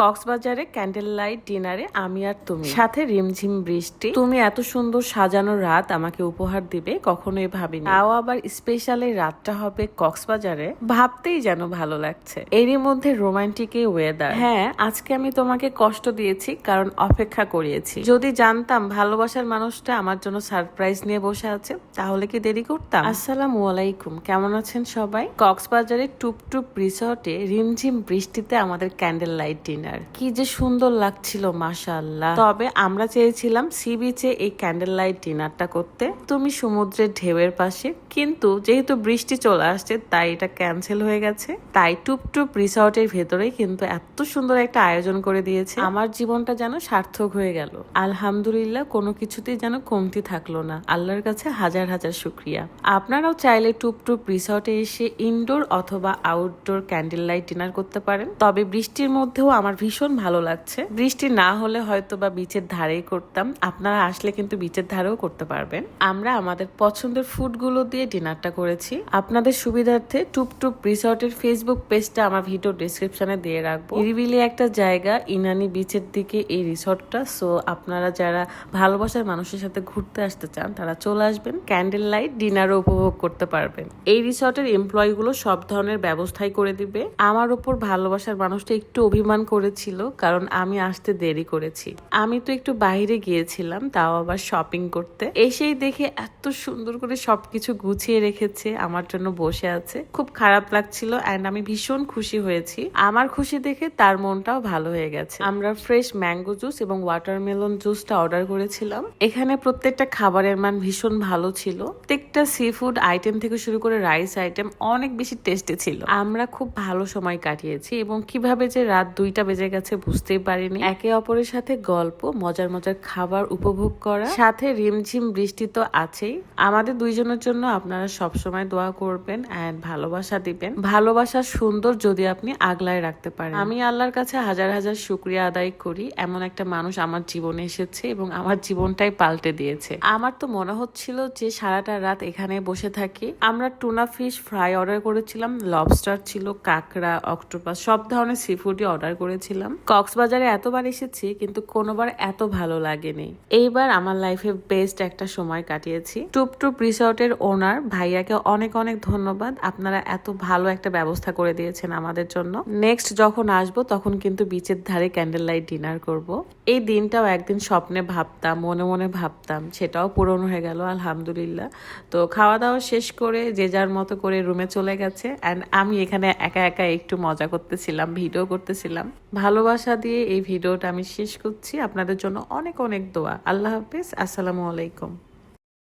কক্সবাজারে candle light ডিনারে আমি আর তুমি। সাথে রিমঝিম বৃষ্টি। তুমি এত সুন্দর সাজানো রাত আমাকে উপহার দিবে, কখনোই ভাবিনি। তাও আবার স্পেশাল এই রাতটা হবে কক্সবাজারে। ভাবতেই যেন ভালো লাগছে। এরই মধ্যে রোমান্টিক এই ওয়েদার হ্যাঁ আজকে আমি তোমাকে কষ্ট দিয়েছি, কারণ অপেক্ষা করিয়েছি। যদি জানতাম ভালোবাসার মানুষটা আমার জন্য সারপ্রাইজ নিয়ে বসে আছে, তাহলে কি দেরি করতাম? আসসালামু আলাইকুম, কেমন আছেন সবাই? কক্সবাজারের টুপ টুপ রিসর্টে রিমঝিম বৃষ্টিতে আমাদের ক্যান্ডেল লাইট ডিনার কি যে সুন্দর লাগছিল, মাশাআল্লাহ। তবে আমরা চেয়েছিলাম সি বিচে এই ক্যান্ডেল লাইট ডিনারটা করতে। তুমি সমুদ্রের ঢেউয়ের পাশে, কিন্তু যেহেতু বৃষ্টি চলে আসছে, তাই এটা ক্যান্সেল হয়ে গেছে। তাই টুপ টুপ রিসর্টের ভেতরেই কিন্তু এত সুন্দর একটা আয়োজন করে দিয়েছে। আমার জীবনটা যেন সার্থক হয়ে গেল। আলহামদুলিল্লাহ, কোনো কিছুতেই যেন কমতি থাকল না। আল্লাহর কাছে হাজার হাজার শুক্রিয়া। আপনারাও চাইলে টুপ টুপ রিসর্টে এসে ইনডোর অথবা আউটডোর ক্যান্ডেল লাইট ডিনার করতে পারেন। তবে বৃষ্টির মধ্যেও আমার ভীষণ ভালো লাগছে। বৃষ্টি না হলে হয়তো বা বিচের ধারেই করতাম। আপনারা আসলে কিন্তু বিচের ধারেও করতে পারবেন। আমরা আমাদের পছন্দের ফুডগুলো দিয়ে ডিনারটা করেছি। আপনাদের সুবিধার্থে টুপ টুপ রিসর্টের ফেসবুক পেজটা আমার ভিডিও ডিসক্রিপশনে দিয়ে রাখব। নিরিবিলি একটা জায়গা, ইনানি বিচের দিকে এই রিসর্টটা। সো, আপনারা যারা ভালোবাসার মানুষের সাথে ঘুরতে আসতে চান, তারা চলে আসবেন। ক্যান্ডেল লাইট ডিনারও উপভোগ করতে পারবেন। এই রিসর্টের এমপ্লয়িগুলো সব ধরনের ব্যবস্থাই করে দিবে। আমার উপর ভালোবাসার মানুষটা একটু অভিমান করেছিল, কারণ আমি আসতে দেরি করেছি। আমি তো একটু বাইরে গিয়েছিলাম, তাও আবার শপিং করতে। এসেই দেখে এত সুন্দর করে সবকিছু গুছিয়ে রেখেছে, আমার জন্য বসে আছে। খুব খারাপ লাগছিল অ্যান্ড আমি ভীষণ খুশি হয়েছি। আমার খুশি দেখে তার মনটাও ভালো হয়ে গেছে। আমরা ফ্রেশ ম্যাঙ্গো জুস এবং ওয়াটারমেলন জুসটা অর্ডার করেছিলাম। এখানে প্রত্যেকটা খাবারের মান ভীষণ ভালো ছিল। প্রত্যেকটা সি ফুড আইটেম থেকে শুরু করে রাইস আইটেম অনেক বেশি টেস্টি ছিল। আমরা খুব ভালো সময় কাটিয়েছি এবং কীভাবে যে রাত দুইটা বেজে গেছে বুঝতেই পারিনি। একে অপরের সাথে গল্প, মজার মজার খাবার উপভোগ করা, সাথে রিমঝিম বৃষ্টি তো আছেই। আমাদের দুইজনের জন্য আপনারা সবসময় দোয়া করবেন অ্যান্ড ভালোবাসা দিবেন। ভালোবাসা সুন্দর যদি আপনি আগলায় রাখতে পারেন। আমি আল্লাহর কাছে হাজার হাজার শুক্রিয়া আদায় করি। এমন একটা মানুষ আমার জীবনে এসেছে এবং আমার জীবনটাই পাল্টে দিয়েছে। আমার তো মনে হচ্ছিল যে সারাটা রাত এখানে বসে থাকি। আমরা টুনা ফিশ ফ্রাই অর্ডার করেছিলাম, লবস্টার ছিল, কাঁকড়া, অক্টোপাস, সব ধরনের সি ফুডই অর্ডার করেছিলাম। কক্সবাজারে এতবার এসেছি, কিন্তু কোনোবার এত ভালো লাগেনি। এইবার আমার লাইফে বেস্ট একটা সময় কাটিয়েছি। টুপ টুপ রিসর্টের ওনার ভাইয়াকে অনেক অনেক ধন্যবাদ। আপনারা এত ভালো একটা ব্যবস্থা করে দিয়েছেন আমাদের জন্য। নেক্সট যখন আসব, তখন কিন্তু বিচের ধারে ক্যান্ডেল লাইট ডিনার করব। এই দিনটাও একদিন স্বপ্নে ভাবতাম, মনে মনে ভাবতাম, সেটাও পূরণ হয়ে গেল, আলহামদুলিল্লাহ। তো খাওয়া দাওয়া শেষ করে, যে যার মতো করে রুমে চলে গেছে। অ্যান্ড আমি এখানে একা একা একটু মজা করতেছিলাম ভিডিও করতেছিলাম। ভালোবাসা দিয়ে এই ভিডিওটা আমি শেষ করছি। আপনাদের জন্য অনেক অনেক দোয়া। আল্লাহ হাফিজ। আসসালামু আলাইকুম।